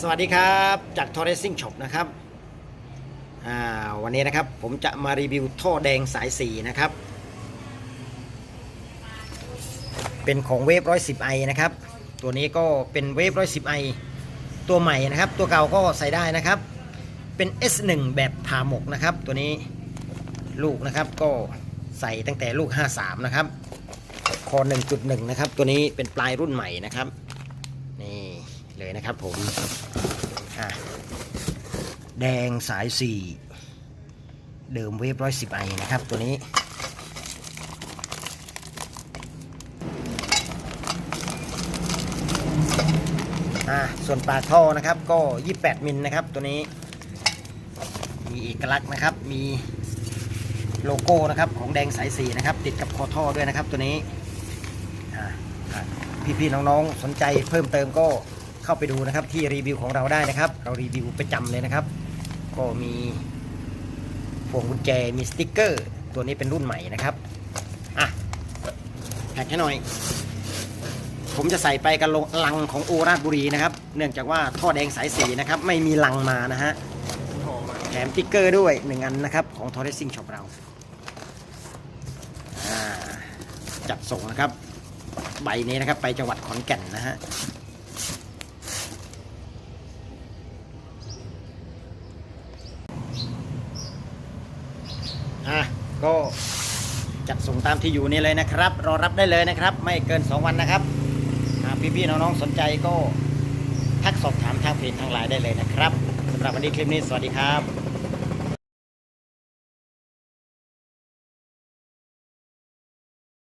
สวัสดีครับจาก t o r r e s i n g Shop นะครับวันนี้นะครับผมจะมารีวิวท่อแดงสายสีนะครับ เป็นของเวฟร้อยสิบไอนะครับ ตัวนี้ก็เป็นเวฟร้อยสิบไอตัวใหม่นะครับ ตัวเก่าก็ใส่ได้นะครับ เป็น S1 แบบผ่าหมกนะครับ ตัวนี้ลูกนะครับก็ใส่ตั้งแต่ลูก 53 นะครับคอ1.1 นะครับ ตัวนี้เป็นปลายรุ่นใหม่นะครับนี่ เลยนะครับผมแดงสายสี่เดิมเวฟร้อยสิบไอนะครับตัวนี้ส่วนปากท่อนะครับก็ 28 มิลนะครับตัวนี้ มีเอกลักษณ์นะครับมีโลโก้นะครับของแดงสายสีนะครับ ติดกับคอท่อด้วยนะครับตัวนี้พี่ๆน้องๆสนใจเพิ่มเติมก็ เข้าไปดูนะครับที่รีวิวของเราได้นะครับ เรารีวิวประจำเลยนะครับ ก็มีพวงกุญแจมีสติ๊กเกอร์ ตัวนี้เป็นรุ่นใหม่นะครับอะแพ็กให้หน่อย ผมจะใส่ไปกับลงลังของโอราชบุรีนะครับ เนื่องจากว่าท่อแดงสายสีนะครับ ไม่มีลังมานะฮะแถมติ๊กเกอร์ด้วยหนึ่งอันนะครับ ของ t o r r e s i n g Shop เราจัดส่งนะครับ ใบนี้นะครับ ไปจังหวัดขอนแก่นนะฮะ อะก็จัดส่งตามที่อยู่นี่เลยนะครับ รอรับได้เลยนะครับ ไม่เกิน 2 วันนะครับพี่ๆน้องๆสนใจก็ทักสอบถามทางเพจทางไลน์ได้เลยนะครับสำหรับวันนี้คลิปนี้สวัสดีครับ